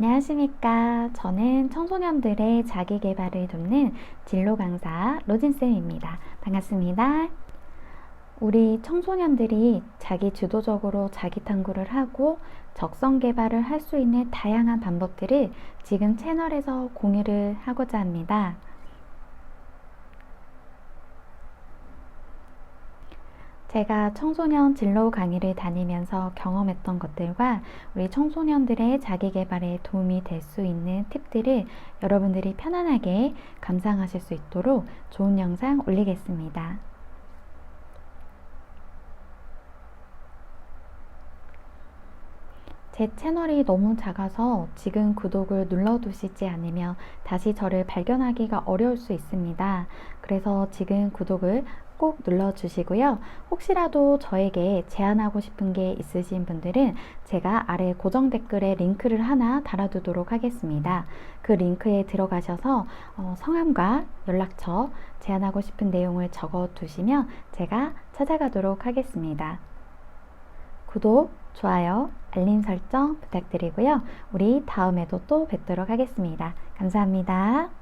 안녕하십니까. 저는 청소년들의 자기 개발을 돕는 진로 강사 로진쌤입니다. 반갑습니다. 우리 청소년들이 자기 주도적으로 자기 탐구를 하고 적성 개발을 할 수 있는 다양한 방법들을 지금 채널에서 공유를 하고자 합니다. 제가 청소년 진로 강의를 다니면서 경험했던 것들과 우리 청소년들의 자기 개발에 도움이 될 수 있는 팁들을 여러분들이 편안하게 감상하실 수 있도록 좋은 영상 올리겠습니다. 제 채널이 너무 작아서 지금 구독을 눌러두시지 않으면 다시 저를 발견하기가 어려울 수 있습니다. 그래서 지금 구독을 꼭 눌러주시고요. 혹시라도 저에게 제안하고 싶은 게 있으신 분들은 제가 아래 고정 댓글에 링크를 하나 달아두도록 하겠습니다. 그 링크에 들어가셔서 어, 성함과 연락처, 제안하고 싶은 내용을 적어 두시면 제가 찾아가도록 하겠습니다. 구독, 좋아요, 알림 설정 부탁드리고요. 우리 다음에도 또 뵙도록 하겠습니다. 감사합니다.